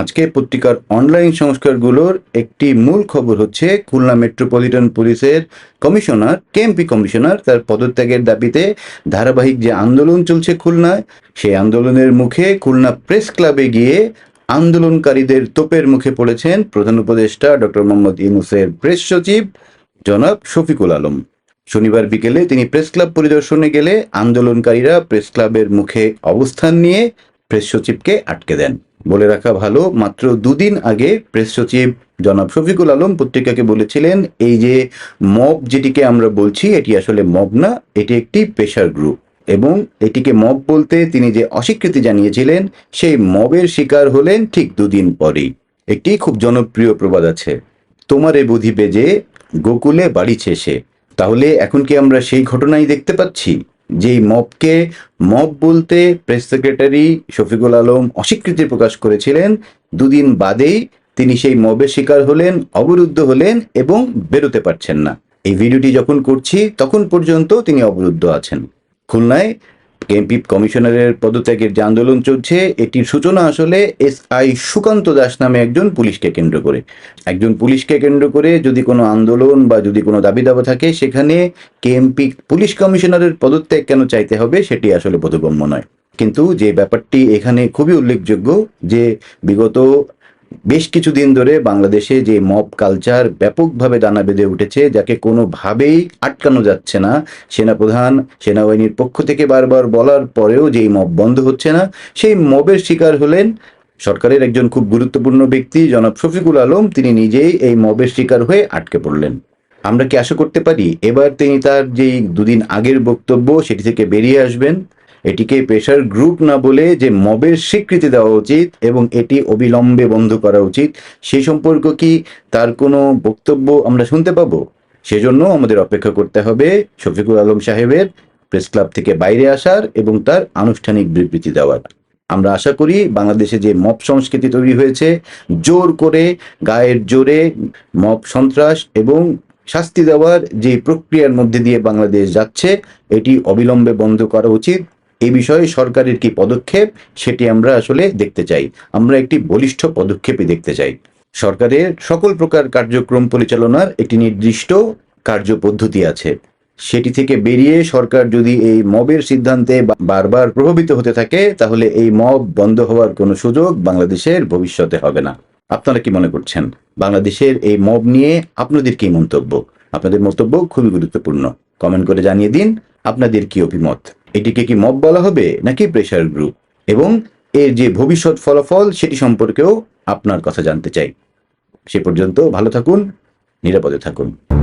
আজকে পত্রিকার অনলাইন সংস্কারগুলোর একটি মূল খবর হচ্ছে, খুলনা মেট্রোপলিটন পুলিশের কমিশনার, কেএমপি কমিশনার তার পদত্যাগের দাবিতে ধারাবাহিক যে আন্দোলন চলছে খুলনায়, সেই আন্দোলনের মুখে খুলনা প্রেস ক্লাবে গিয়ে আন্দোলনকারীদের তোপের মুখে পড়েছেন প্রধান উপদেষ্টা ডক্টর মোহাম্মদ ইউনুসের প্রেস সচিব জনাব শফিকুল আলম। শনিবার বিকেলে তিনি প্রেস ক্লাব পরিদর্শনে গেলে আন্দোলনকারীরা প্রেস ক্লাবের মুখে অবস্থান নিয়ে প্রেস সচিবকে আটকে দেন। বলে রাখা ভালো। মাত্র দুদিন আগে প্রেস সচিব জনাব শফিকুল আলম পত্রিকাকে বলেছিলেন, এই যে মব যেটিকে আমরা বলছি, এটি আসলে মব না, এটি একটি পেশার গ্রুপ। এবং এটিকে মব বলতে তিনি যে অস্বীকৃতি জানিয়েছিলেন, সেই মবের শিকার হলেন ঠিক দুদিন পরেই। একটি খুব জনপ্রিয় প্রবাদ আছে, তোমারে বুদ্ধি যে গোকুলে বাড়ি শেষে তাহলে এখন কি আমরা সেই ঘটনাই দেখতে পাচ্ছি? যেই মবকে, মব বলতে প্রেস সেক্রেটারি শফিকুল আলম অস্বীকৃতি প্রকাশ করেছিলেন। দুদিন বাদেই তিনি সেই মবের শিকার হলেন, অবরুদ্ধ হলেন এবং বেরোতে পারছেন না। এই ভিডিওটি যখন করছি, তখন পর্যন্ত তিনি অবরুদ্ধ আছেন। খুলনায় কেএমপি কমিশনারের পদত্যাগের যে আন্দোলন চলছে, এটির সূচনা আসলে এস আই সুকান্ত দাস নামে একজন পুলিশকে কেন্দ্র করে। একজন পুলিশকে কেন্দ্র করে যদি কোনো আন্দোলন বা যদি কোনো দাবি দাবা থাকে, সেখানে কেএমপি পুলিশ কমিশনারের পদত্যাগ কেন চাইতে হবে, সেটি আসলে বোধগম্য নয়। কিন্তু যে ব্যাপারটি এখানে খুবই উল্লেখযোগ্য যে বিগত বেশ কিছুদিন ধরে বাংলাদেশে যে মব কালচার ব্যাপকভাবে দানা বেঁধে উঠেছে, যাকে কোনোভাবেই আটকানো যাচ্ছে না, সেনাপ্রধান সেনাবাহিনীর পক্ষ থেকে বারবার বলার পরেও যেই মব বন্ধ হচ্ছে না, সেই মবের শিকার হলেন সরকারের একজন খুব গুরুত্বপূর্ণ ব্যক্তি, জনাব শফিকুল আলম। তিনি নিজেই এই মবের শিকার হয়ে আটকে পড়লেন। আমরা কি আশা করতে পারি এবার তিনি তার যেই দুদিন আগের বক্তব্য, সেটি থেকে বেরিয়ে আসবেন? এটিকে পেশার গ্রুপ না বলে যে মবের স্বীকৃতি দেওয়া উচিত এবং এটি অবিলম্বে বন্ধ করা উচিত সেই সম্পর্ক কি তার কোনো বক্তব্য আমরা শুনতে পাবো? সেজন্য আমাদের অপেক্ষা করতে হবে শফিকুল আলম সাহেবের প্রেস ক্লাব থেকে বাইরে আসার এবং তার আনুষ্ঠানিক বিবৃতি দেওয়ার। আমরা আশা করি বাংলাদেশে যে মব সংস্কৃতি তৈরি হয়েছে, জোর করে, গায়ের জোরে, মব সন্ত্রাস এবং শাস্তি দেওয়ার যে প্রক্রিয়ার মধ্যে দিয়ে বাংলাদেশ যাচ্ছে, এটি অবিলম্বে বন্ধ করা উচিত। এই বিষয়ে সরকারের কি পদক্ষেপ, সেটি আমরা আসলে দেখতে চাই। আমরা একটি বলিষ্ঠ পদক্ষেপই দেখতে চাই। সরকারের সকল প্রকার কার্যক্রম পরিচালনার একটি নির্দিষ্ট কার্যপদ্ধতি আছে। সেটি থেকে বেরিয়ে সরকার যদি এই মবের সিদ্ধান্তে বারবার প্রভাবিত হতে থাকে, তাহলে এই মব বন্ধ হওয়ার কোনো সুযোগ বাংলাদেশের ভবিষ্যতে হবে না। আপনারা কি মনে করছেন? বাংলাদেশের এই মব নিয়ে আপনাদের কি মন্তব্য? আপনাদের মন্তব্য খুবই গুরুত্বপূর্ণ। কমেন্ট করে জানিয়ে দিন আপনাদের কি অভিমত? এটিকে কি মব বলা হবে নাকি প্রেশার গ্রুপ এবং এর যে ভবিষ্যৎ ফলাফল সেটি সম্পর্কেও আপনার কথা জানতে চাই। সে পর্যন্ত ভালো থাকুন, নিরাপদে থাকুন।